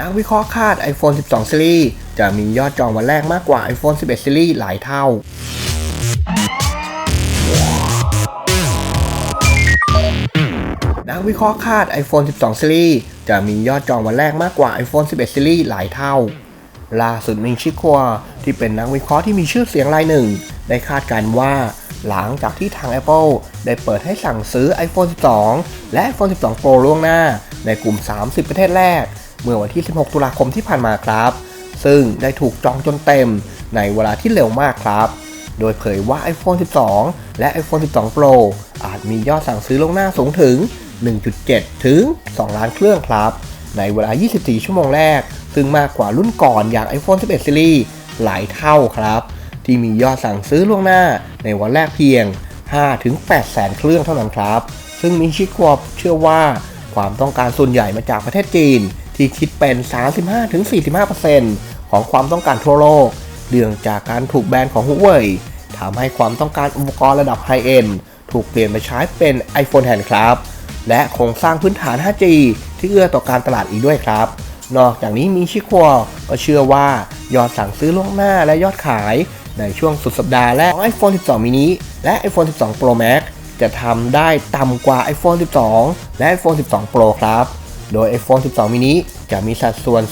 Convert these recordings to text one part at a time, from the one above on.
นักวิเคราะห์คาด iPhone 12ซีรีส์จะมียอดจองวันแรกมากกว่า iPhone 11ซีรีส์หลายเท่า นักวิเคราะห์คาด iPhone 12ซีรีส์จะมียอดจองวันแรกมากกว่า iPhone 11ซีรีส์หลายเท่า ล่าสุดมิงชิคัวที่เป็นนักวิเคราะห์ที่มีชื่อเสียงรายหนึ่ง ได้คาดการณ์ว่าหลังจากที่ทาง Apple ได้เปิดให้สั่งซื้อ iPhone 12 และ iPhone 12 Pro ล่วงหน้า ในกลุ่ม 30 ประเทศแรก เมื่อวันที่ 16 ตุลาคมที่ผ่านมาครับ ซึ่งได้ถูกจองจนเต็มในเวลาที่เร็วมากครับ โดยเผยว่า iPhone 12 และ iPhone 12 Pro อาจมียอดสั่งซื้อล่วงหน้าสูงถึง 1.7 ถึง 2 ล้านเครื่องครับ ในเวลา 24 ชั่วโมงแรก ซึ่งมากกว่ารุ่นก่อนอย่าง iPhone 11 Series หลายเท่าครับ ที่มียอดสั่งซื้อล่วงหน้าในวันแรกเพียง 5-8 แสนเครื่องเท่านั้นครับ ซึ่งมินชิควบเชื่อว่าความต้องการส่วนใหญ่มาจากประเทศจีน ที่คิดเป็น 35-45%ของความต้องการทั่วโลกเนื่องจากการถูกแบนของ Huawei ทำให้ความต้องการอุปกรณ์ระดับไฮเอ็นถูกเปลี่ยนมาใช้เป็น iPhone แทนครับ และโครงสร้างพื้นฐาน 5G ที่เอื้อต่อการตลาดอีกด้วยครับ นอกจากนี้มีชิคัวก็เชื่อว่ายอดสั่งซื้อล่วงหน้าและยอดขายในช่วงสุดสัปดาห์แรกของ iPhone 12 mini และ iPhone 12 Pro Max จะทำได้ต่ำกว่า iPhone 12 และ iPhone 12 Pro ครับ โดย iPhone 12 mini จะมีสัดส่วน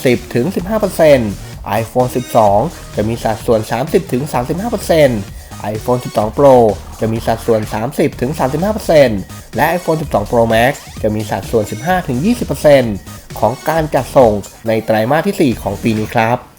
10-15% iPhone 12 จะมีสัดส่วน 30-35% iPhone 12 Pro จะมีสัดส่วน 30-35%และ iPhone 12 Pro Max จะมีสัดส่วน 15-20%ของการจัดส่งในไตรมาสที่ 4 ของปีนี้ครับ